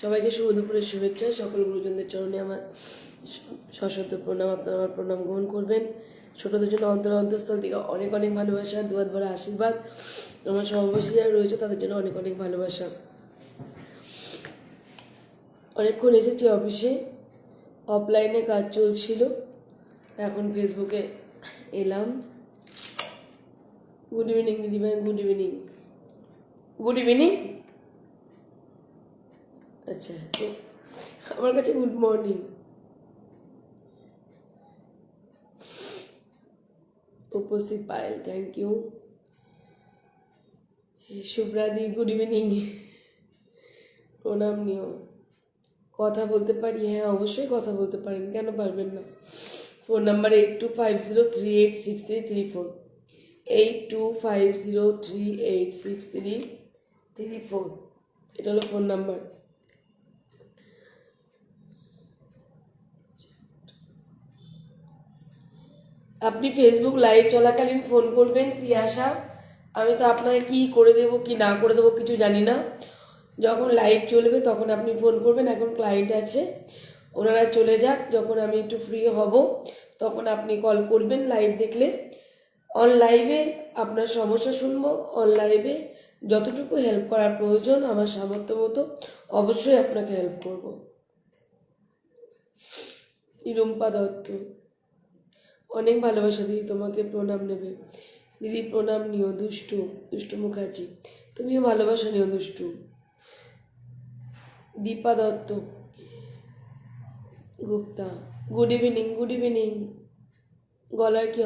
সবাইকে শুভ দুপুরের শুভেচ্ছা। সকল গুরুজনদের চরণে আমার সশব্দ প্রণাম। আপনারা আমার প্রণাম গ্রহণ করবেন। ছোটদের জন্য অন্তর অন্তঃস্থল থেকে অনেক অনেক ভালোবাসা, দুয়ার ভরা আশীর্বাদ। আমার সমাবেশী যারা রয়েছে, তাদের জন্য অনেক অনেক ভালোবাসা। অনেকক্ষণ এসেছি অফিসে। অফলাইনে কাজ চলছিল। এখন ফেসবুকে এলাম। গুড ইভিনিং, দিদিভাই। Good evening. Good evening. আচ্ছা আমার কাছে গুড মর্নিং উপস্থিত পায়েল থ্যাংক ইউ শুভ্রাদি গুড ইভিনিং প্রণাম নিও। কথা বলতে পারি? হ্যাঁ অবশ্যই কথা বলতে পারেন, কেন পারবেন না? Phone number eight two five zero three eight six three three four eight two five zero three eight six three three four এটা হলো ফোন নাম্বার। আপনি ফেসবুক লাইভ চলাকালীন ফোন করবেন, ত্রিয়াশা। আমি তো আপনাকে কি করে দেবো, কি না করে দেবো কিছু জানি না। যখন লাইভ চলবে তখন আপনি ফোন করবেন, এখন ক্লায়েন্ট আছে। ওনারা চলে যাক, যখন আমি একটু ফ্রি হব, তখন আপনি কল করবেন লাইভ দেখলে। অন লাইভে আপনার সমস্যা শুনব অন লাইভে যতটুকু হেল্প করার প্রয়োজন, আমার সামর্থ্য মতো অবশ্যই আপনাকে হেল্প করব। রুম্পা দত্ত। অনেক ভালোবাসা দিদি তোমাকে প্রণাম নেবে। দিদি প্রণাম নিও দুষ্টু দুষ্টু মুখার্জি। তুমিও ভালোবাসা নিও দুষ্টু। Dipa Dutta, Gupta. Good evening good evening গলার কি